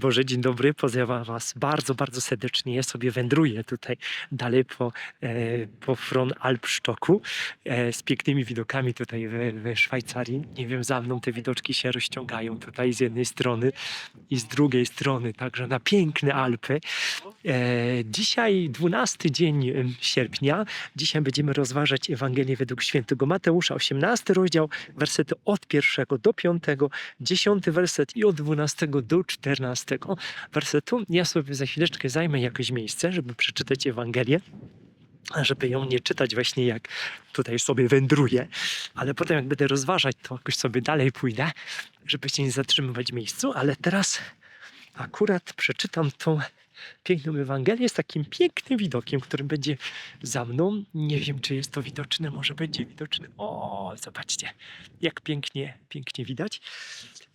Boże, dzień dobry, pozdrawiam Was bardzo, bardzo serdecznie. Ja sobie wędruję tutaj dalej po, e, po Fron Alpsztoku e, z pięknymi widokami tutaj we, we Szwajcarii. Nie wiem, za mną te widoczki się rozciągają tutaj z jednej strony i z drugiej strony, także na piękne Alpy. E, dzisiaj 12 dzień sierpnia. Dzisiaj będziemy rozważać Ewangelię według świętego Mateusza, 18 rozdział, wersety od pierwszego do piątego, 10 werset i od 12 do 14 wersetu. Ja sobie za chwileczkę zajmę jakieś miejsce, żeby przeczytać Ewangelię. Żeby ją nie czytać właśnie jak tutaj sobie wędruję, ale potem jak będę rozważać, to jakoś sobie dalej pójdę, żeby się nie zatrzymywać w miejscu, ale teraz akurat przeczytam tą piękną Ewangelię z takim pięknym widokiem, który będzie za mną. Nie wiem, czy jest to widoczne, może będzie widoczny. O, zobaczcie, jak pięknie, pięknie widać.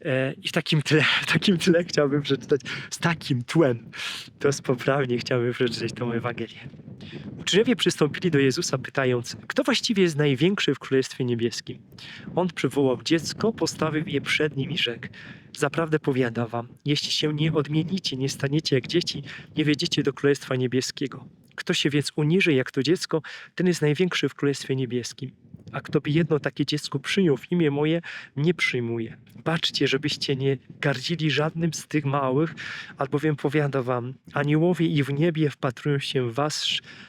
E, I w takim tle, w takim tle chciałbym przeczytać, z takim tłem, to jest poprawnie chciałbym przeczytać tą Ewangelię. Uczniowie przystąpili do Jezusa pytając, kto właściwie jest największy w Królestwie Niebieskim? On przywołał dziecko, postawił je przed nim i rzekł, Zaprawdę powiada wam, jeśli się nie odmienicie, nie staniecie jak dzieci, nie wejdziecie do Królestwa Niebieskiego. Kto się więc uniży jak to dziecko, ten jest największy w Królestwie Niebieskim. A kto by jedno takie dziecko przyjął w imię moje, nie przyjmuje. Baczcie, żebyście nie gardzili żadnym z tych małych, albowiem powiada wam, aniołowie i w niebie wpatrują się w was,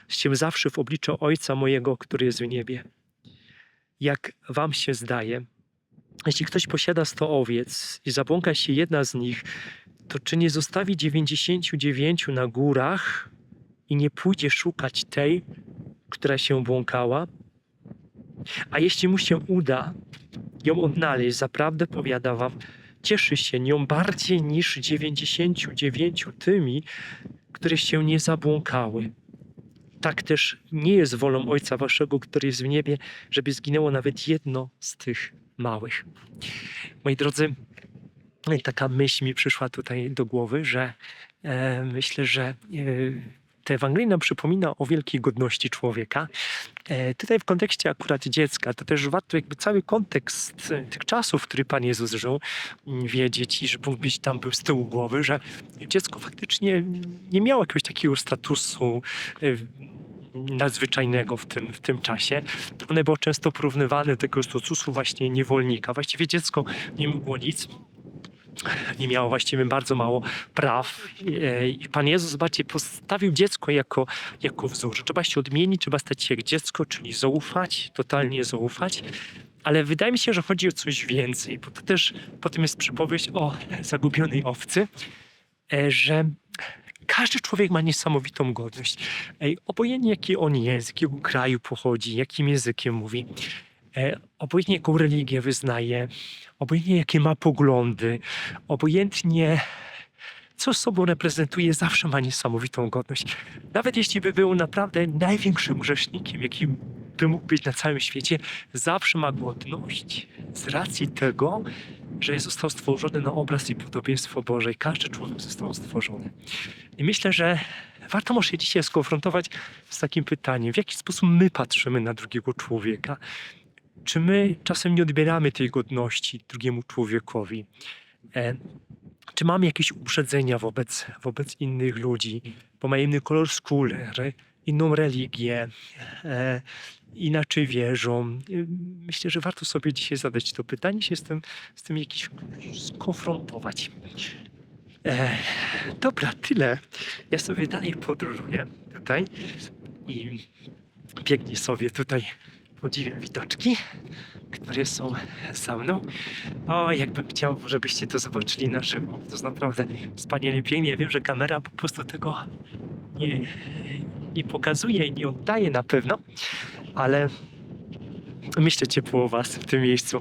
się zawsze w obliczu Ojca mojego, który jest w niebie. Jak wam się zdaje, jeśli ktoś posiada sto owiec i zabłąka się jedna z nich, to czy nie zostawi 99 na górach i nie pójdzie szukać tej, która się błąkała? A jeśli mu się uda ją odnaleźć, zaprawdę powiada wam, cieszy się nią bardziej niż 99 tymi, które się nie zabłąkały. Tak też nie jest wolą Ojca Waszego, który jest w niebie, żeby zginęło nawet jedno z tych małych. Moi drodzy, taka myśl mi przyszła tutaj do głowy, że e, myślę, że e, ta Ewangelia nam przypomina o wielkiej godności człowieka. E, tutaj w kontekście akurat dziecka, to też warto jakby cały kontekst e, tych czasów, w których Pan Jezus żył, m, wiedzieć i żeby być tam był z tyłu głowy, że dziecko faktycznie nie miało jakiegoś takiego statusu e, nadzwyczajnego w tym, w tym czasie. One było często porównywane do tego statusu właśnie niewolnika. Właściwie dziecko nie mogło nic, nie miało właściwie bardzo mało praw. I Pan Jezus, zobaczcie, postawił dziecko jako, jako wzór. Trzeba się odmienić, trzeba stać się jak dziecko, czyli zaufać, totalnie zaufać. Ale wydaje mi się, że chodzi o coś więcej, bo to też potem jest przypowieść o zagubionej owcy, e, że każdy człowiek ma niesamowitą godność. Ej, obojętnie jaki on jest, z jakiego kraju pochodzi, jakim językiem mówi, e, obojętnie jaką religię wyznaje, obojętnie jakie ma poglądy, obojętnie co sobą reprezentuje, zawsze ma niesamowitą godność. Nawet jeśli by był naprawdę największym grzesznikiem, jakim by mógł być na całym świecie, zawsze ma godność z racji tego, że został stworzony na obraz i podobieństwo Boże i każdy człowiek został stworzony. I myślę, że warto może się dzisiaj skonfrontować z takim pytaniem, w jaki sposób my patrzymy na drugiego człowieka. Czy my czasem nie odbieramy tej godności drugiemu człowiekowi? E, czy mamy jakieś uprzedzenia wobec, wobec innych ludzi, bo mają inny kolor skóry, inną religię, e, inaczej wierzą? Y, Myślę, że warto sobie dzisiaj zadać to pytanie, się z tym, z tym jakiś skonfrontować. E, dobra, tyle. Ja sobie dalej podróżuję tutaj i pięknie sobie tutaj podziwiam widoczki, które są za mną. O, jakbym chciał, żebyście to zobaczyli na żywo. To jest naprawdę wspaniale pięknie. Wiem, że kamera po prostu tego nie, nie pokazuje i nie oddaje na pewno, ale myślę ciepło o Was w tym miejscu.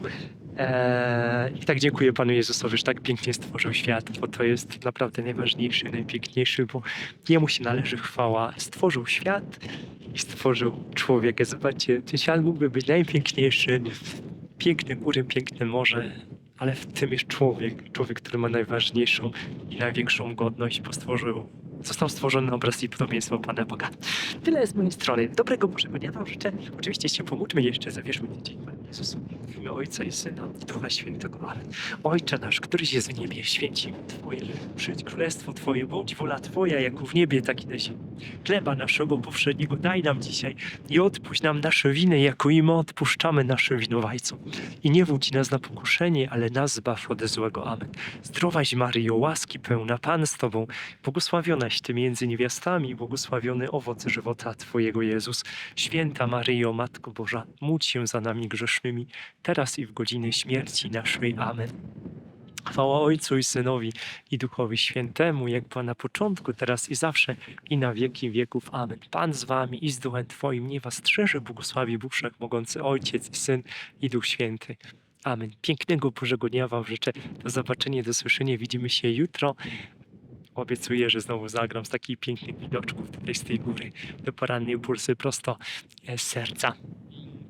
Eee, I tak dziękuję Panu Jezusowi, że tak pięknie stworzył świat, bo to jest naprawdę najważniejszy, najpiękniejszy, bo Jemu się należy chwała. Stworzył świat i stworzył człowieka. Zobaczcie, ten świat mógłby być najpiękniejszy, piękne góry, piękne morze, ale w tym jest człowiek, człowiek, który ma najważniejszą i największą godność, bo stworzył, został stworzony obraz i podobieństwo Pana Boga. Tyle z mojej strony. Dobrego Bożego dnia Wam życzę. Oczywiście się pomódlmy jeszcze, zawierzmy tydzień. Jezus. W imię Ojca i Syna i Ducha Świętego. Amen. Ojcze nasz, któryś jest w niebie, święci Twoje, przyjdź królestwo Twoje, bądź wola Twoja, jako w niebie, tak i na ziemi. Chleba naszego powszedniego daj nam dzisiaj i odpuść nam nasze winy, jako i my odpuszczamy naszym winowajcom. I nie wódź nas na pokuszenie, ale nas zbaw ode złego. Amen. Zdrowaś Maryjo, łaski pełna, Pan z Tobą, błogosławionaś Ty między niewiastami, błogosławiony owoc żywota Twojego Jezus. Święta Maryjo, Matko Boża, módl się za nami grzesznymi, teraz i w godzinę śmierci naszej. Amen. Chwała Ojcu i Synowi i Duchowi Świętemu, jak była na początku, teraz i zawsze, i na wieki wieków. Amen. Pan z wami i z Duchem Twoim, nie was strzeże, błogosławi Bóg Wszechmogący, Ojciec i Syn i Duch Święty. Amen. Pięknego Bożego Dnia Wam życzę. Do zobaczenia, do słyszenia. Widzimy się jutro. Obiecuję, że znowu zagram z takich pięknych widoczków tutaj z tej góry. Do porannej pulsy prosto e, z serca.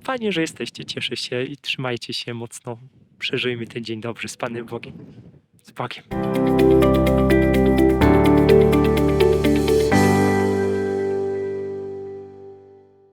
Fajnie, że jesteście. Cieszę się i trzymajcie się mocno. Przeżyjmy ten dzień dobrze z Panem Bogiem. Z Bogiem.